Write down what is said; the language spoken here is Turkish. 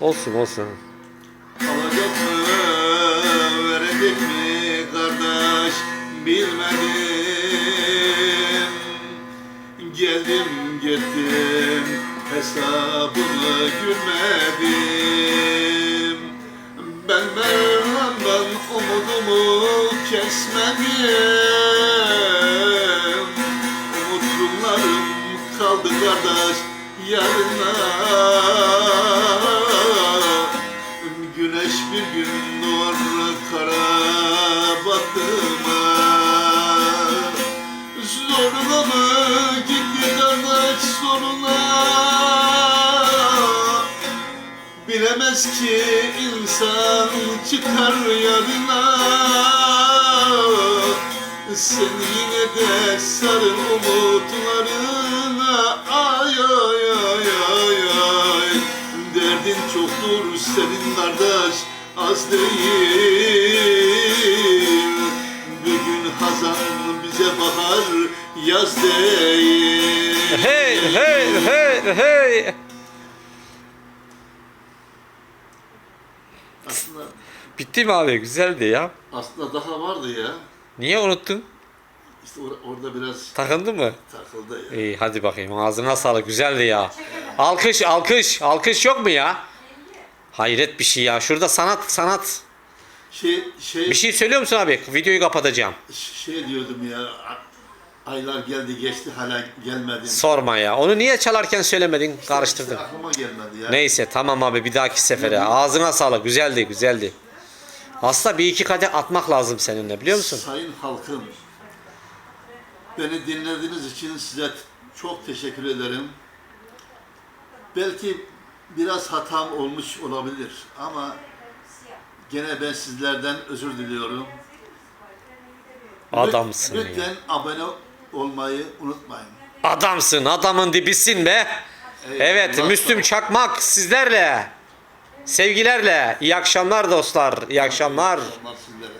Olsun olsun. Alacak verecek mi kardeş bilmedim. Geldim gittim hesabını gülmedim. Ben Mevlam'dan umudumu kesmedim. Umutlarım kaldı kardeş yarına Mı gitti zoruna Bilemez ki insan çıkar yarına. Sen yine de sarıl umutlarına. Ay ay ay ay ay. Derdin çoktur senin kardeş az değil bahar yaz değil Hey hey hey hey. Aslında, Bitti mi abi? Güzeldi ya. aslında daha vardı ya Niye unuttun? İşte or- orada biraz Takıldı mı? takıldı ya İyi hadi bakayım ağzına sağlık güzeldi ya. Alkış alkış alkış yok mu ya? Hayret bir şey ya. Şurada sanat sanat. Şey, şey, Bir şey söylüyor musun abi? Videoyu kapatacağım. şey diyordum ya Aylar geldi geçti hala gelmedi Sorma ya. Onu niye çalarken söylemedin? Karıştırdın. Aklıma gelmedi ya Neyse tamam abi bir dahaki sefere. Ağzına sağlık. Güzeldi güzeldi. Aslında bir iki kadeh atmak lazım seninle biliyor musun? Sayın halkım, beni dinlediğiniz için size çok teşekkür ederim. Belki biraz hatam olmuş olabilir ama gene ben sizlerden özür diliyorum. Adamsın ya. Lütfen abone olmayı unutmayın. Adamsın. Adamın dibisin be. Evet Eyvallah. Müslüm Çakmak sizlerle. Sevgilerle. İyi akşamlar dostlar. İyi akşamlar. Akşamlar sizlere.